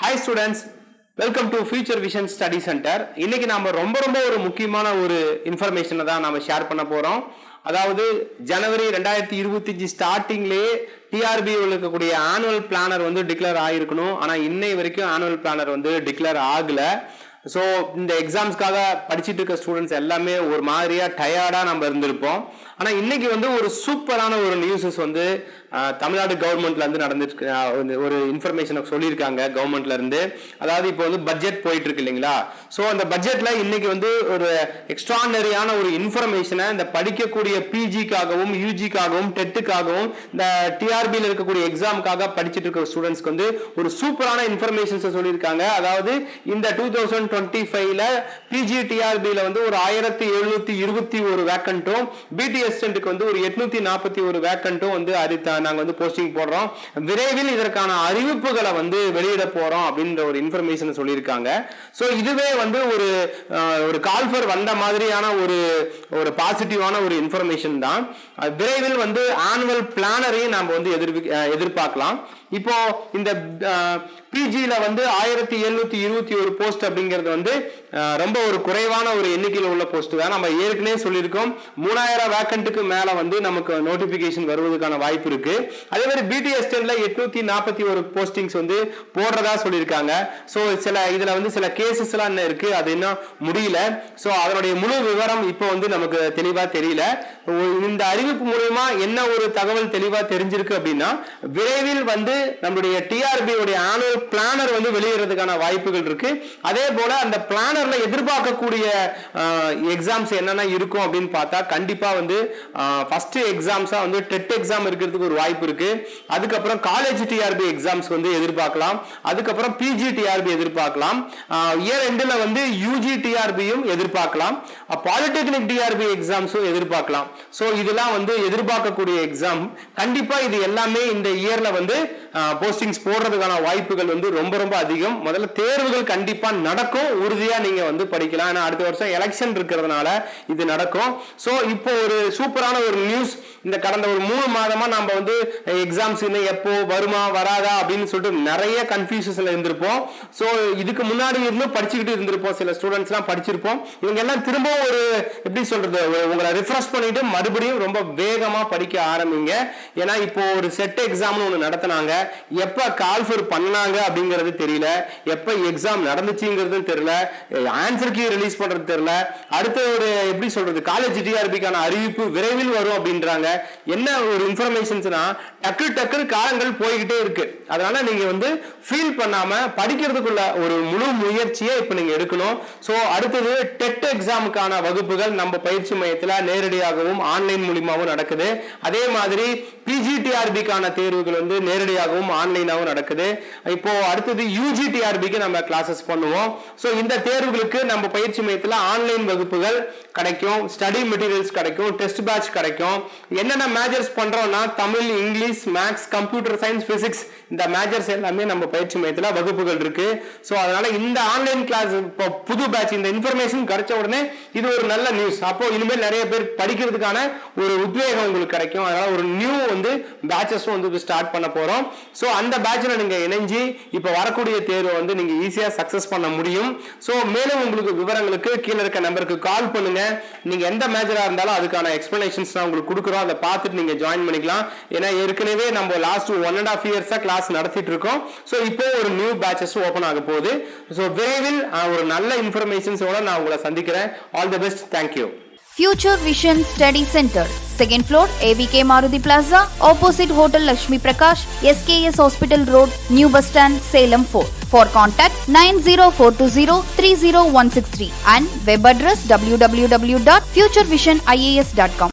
Hi students welcome to future vision study centre இன்னைக்கு நாம ரொம்ப ரொம்ப ஒரு முக்கியமான ஒரு இன்ஃபர்மேஷனை தான் நாம ஷேர் பண்ண போறோம். அதாவது ஜனவரி ரெண்டாயிரத்தி இருபத்தஞ்சு ஸ்டார்டிங்லேயே டிஆர்பி இருக்கக்கூடிய ஆனுவல் பிளானர் வந்து டிக்ளேர் ஆகிருக்கணும் ஆனால் இன்னை வரைக்கும் ஆனுவல் பிளானர் வந்து டிக்ளேர் ஆகலை. ஸோ இந்த எக்ஸாம்ஸ்க்காக படிச்சுட்டு இருக்க ஸ்டூடெண்ட்ஸ் எல்லாமே ஒரு மாதிரியாக டயர்டாக நம்ம இருந்திருப்போம். ஆனால் இன்னைக்கு வந்து ஒரு சூப்பரான ஒரு நியூஸஸ் வந்து தமிழ்நாடு கவர்மெண்ட்ல இருந்து நடந்துட்டு ஒரு இன்ஃபர்மேஷனை சொல்லியிருக்காங்க கவர்மெண்ட்ல இருந்து. அதாவது இப்போ வந்து பட்ஜெட் போயிட்டு இருக்கு இல்லைங்களா? ஸோ அந்த பட்ஜெட்ல இன்னைக்கு வந்து ஒரு எக்ஸ்ட்ரானரியான ஒரு இன்ஃபர்மேஷனை இந்த படிக்கக்கூடிய பிஜிக்காகவும் யூஜிக்காகவும் டெட்டுக்காகவும் இந்த டிஆர்பியில் இருக்கக்கூடிய எக்ஸாமுக்காக படிச்சுட்டு இருக்கிற ஸ்டூடெண்ட்ஸ்க்கு வந்து ஒரு சூப்பரான இன்ஃபர்மேஷன்ஸை சொல்லியிருக்காங்க. அதாவது இந்த டூ தௌசண்ட் டுவெண்ட்டி ஃபைவ்ல பிஜி டிஆர்பியில் வந்து ஒரு ஆயிரத்தி எழுநூத்தி இருபத்தி ஒரு வேக்கண்ட்டும் பிடிஎஸ்டன்ட்டுக்கு வந்து ஒரு எட்நூத்தி நாற்பத்தி ஒரு வேக்கண்ட்டும் வந்து அறிவித்தாங்க நாங்கள் வந்து போஸ்டிங் போடுறோம். விரைவில் இதற்கான அறிவிப்புகளை வந்து வெளியிட போறோம் அப்படின்ற ஒரு இன்ஃபர்மேஷன் சொல்லியிருக்காங்க. ஸோ இதுவே வந்து ஒரு ஒரு கால்ஃபர் வந்த மாதிரியான ஒரு ஒரு பாசிட்டிவான ஒரு இன்ஃபர்மேஷன் தான். விரைவில் வந்து ஆனுவல் பிளானரையும் நாம் வந்து எதிர்ப்பு எதிர்பார்க்கலாம். இப்போ இந்த பிஜியில் வந்து ஆயிரத்தி எழுநூத்தி இருபத்தி ஒரு போஸ்ட் அப்படிங்கிறது வந்து ரொம்ப ஒரு குறைவான ஒரு எண்ணிக்கையில் உள்ள போஸ்ட் தான். நம்ம ஏற்கனவே சொல்லியிருக்கோம். மூணாயிரம் வேக்கண்ட்டுக்கு மேல வந்து நமக்கு நோட்டிபிகேஷன் வருவதற்கான வாய்ப்பு இருக்கு. அதே மாதிரி பிடிஎஸ் எட்நூத்தி நாற்பத்தி ஒரு போஸ்டிங்ஸ் வந்து போடுறதா சொல்லியிருக்காங்க. ஸோ சில இதுல வந்து சில கேசஸ் எல்லாம் இன்னும் இருக்கு. அது இன்னும் முடியல. ஸோ அதனுடைய முழு விவரம் இப்போ வந்து நமக்கு தெளிவா தெரியல. இந்த அறிவிப்பு மூலயமா என்ன ஒரு தகவல் தெளிவா தெரிஞ்சிருக்கு அப்படின்னா விரைவில் வந்து நம்மளுடைய டிஆர்பி உடைய ஆனுவல் பிளானர் வந்து வெளியிடுறதுக்கான வாய்ப்புகள் இருக்கு. அதே போல அந்த பிளானர்ல எதிர்பார்க்கக்கூடிய எக்ஸாம்ஸ் என்னென்ன இருக்கும் அப்படின்னு பார்த்தா கண்டிப்பா வந்து ஃபர்ஸ்ட் எக்ஸாம்ஸா வந்து டெட் எக்ஸாம் இருக்கிறதுக்கு ஒரு வாய்ப்பு இருக்கு. அதுக்கப்புறம் காலேஜ் டிஆர்பி எக்ஸாம்ஸ் வந்து எதிர்பார்க்கலாம். அதுக்கப்புறம் பிஜி டிஆர்பி எதிர்பார்க்கலாம். இயர் எண்டில் வந்து யூஜி டிஆர்பியும் எதிர்பார்க்கலாம். பாலிடெக்னிக் டிஆர்பி எக்ஸாம்ஸும் எதிர்பார்க்கலாம். ஸோ இதெல்லாம் வந்து எதிர்பார்க்கக்கூடிய எக்ஸாம் கண்டிப்பாக இது எல்லாமே இந்த இயர்ல வந்து போஸ்டிங்ஸ் போடுறதுக்கான வாய்ப்புகள் வந்து ரொம்ப ரொம்ப அதிகம். முதல்ல தேர்வுகள் கண்டிப்பாக நடக்கும். உறுதியா நீங்க வந்து படிக்கலாம். ஏன்னா அடுத்த வருஷம் எலெக்ஷன் இருக்கிறதுனால இது நடக்கும். ஸோ இப்போ ஒரு சூப்பரான ஒரு நியூஸ் இந்த கடந்த ஒரு மூணு மாதமா நம்ம வந்து எக்ஸாம்ஸ் இன்னும் எப்போ வருமா வராதா அப்படின்னு சொல்லிட்டு நிறைய கன்ஃபியூஷன்ஸ்ல இருந்திருப்போம். ஸோ இதுக்கு முன்னாடி இருந்தும் படிச்சுக்கிட்டு இருந்திருப்போம். சில ஸ்டூடெண்ட்ஸ்லாம் படிச்சிருப்போம். இவங்க எல்லாம் திரும்ப ஒரு எப்படி சொல்றது உங்களை ரிஃப்ரெஷ் பண்ணிட்டு மறுபடியும் ரொம்ப வேகமா படிக்க ஆரம்பிங்க. ஏன்னா இப்போ ஒரு செட் எக்ஸாம்னு ஒன்று நடத்தினாங்க. எப்ப கால்ஃபர் பண்ணாங்க அப்படிங்கிறது தெரியல. எப்ப எக்ஸாம் நடந்துச்சுங்கிறது தெரியல. ஆன்சர் கீ ரிலீஸ் பண்றது தெரியல. அடுத்த ஒரு எப்படி சொல்றது காலேஜ் டிஆர்பிக்கான அறிவிப்பு விரைவில் வரும் அப்படின்றாங்க. என்ன ஒரு இன்ஃபர்மேஷன்ஸ்னா டக்கு டக்குன்னு காலங்கள் போய்கிட்டே இருக்கு. அதனால நீங்க வந்து ஃபீல் பண்ணாம படிக்கிறதுக்குள்ள ஒரு முழு முயற்சியை இப்போ நீங்க எடுக்கணும். ஸோ அடுத்தது டெட் எக்ஸாமுக்கான வகுப்புகள் நம்ம பயிற்சி மையத்தில் நேரடியாகவும் ஆன்லைன் மூலியமாகவும் நடக்குது. அதே மாதிரி பிஜிடிஆர்பிக்கான தேர்வுகள் வந்து நேரடியாகவும் ஆன்லைனாகவும் நடக்குது. இப்போ அடுத்தது யூஜிடிஆர்பிக்கு நம்ம கிளாஸஸ் பண்ணுவோம். ஸோ இந்த தேர்வுகளுக்கு நம்ம பயிற்சி மையத்தில் ஆன்லைன் வகுப்புகள் கிடைக்கும். ஸ்டடி மெட்டீரியல்ஸ் கிடைக்கும். டெஸ்ட் பேட்ச் கிடைக்கும். என்னென்ன மேஜர்ஸ் பண்றோம்னா Tamil English maths computer science physics இந்த மேஜர்ஸ் எல்லாமே நம்ம பயிற்சி மையத்தில் வகுப்புகள் இருக்கு. ஸோ அதனால இந்த ஆன்லைன் கிளாஸ் இப்போ புது பேட்ச் இந்த இன்ஃபர்மேஷன் கிடைச்ச உடனே இது ஒரு நல்ல நியூஸ் அப்போ இனிமேல் நிறைய பேர் படிக்கிறதுக்கான ஒரு உத்வேகம் உங்களுக்கு கிடைக்கும். அதனால ஒரு நியூ வந்து பேட்சஸும் வந்து ஸ்டார்ட் பண்ண போறோம். ஸோ அந்த பேட்சில் நீங்க இணைஞ்சு இப்போ வரக்கூடிய தேர்வை வந்து நீங்க ஈஸியாக சக்சஸ் பண்ண முடியும். ஸோ மேலும் உங்களுக்கு விவரங்களுக்கு கீழே இருக்க நம்பருக்கு கால் பண்ணுங்க. நீங்க எந்த மேஜராக இருந்தாலும் அதுக்கான எக்ஸ்பிளனேஷன்ஸ் நான் உங்களுக்கு கொடுக்குறோம். அதை பார்த்துட்டு நீங்க ஜாயின் பண்ணிக்கலாம். ஏன்னா ஏற்கனவே நம்ம லாஸ்ட் ஒன் அண்ட் ஆஃப் இயர்ஸாக கிளாஸ் கிளாஸ் நடத்திட்டு இருக்கோம் ஸோ இப்போ ஒரு நியூ பேச்சஸ் ஓப்பன் ஆக போகுது ஸோ விரைவில் ஒரு நல்ல இன்ஃபர்மேஷன்ஸோட நான் உங்களை சந்திக்கிறேன் all the best thank you future vision study centre second floor AVK Maruti plaza opposite hotel Lakshmi Prakash SKS hospital road new bus stand Salem four for contact nine zero four two zero three zero one six three and web address W W W dot future vision IAS dot com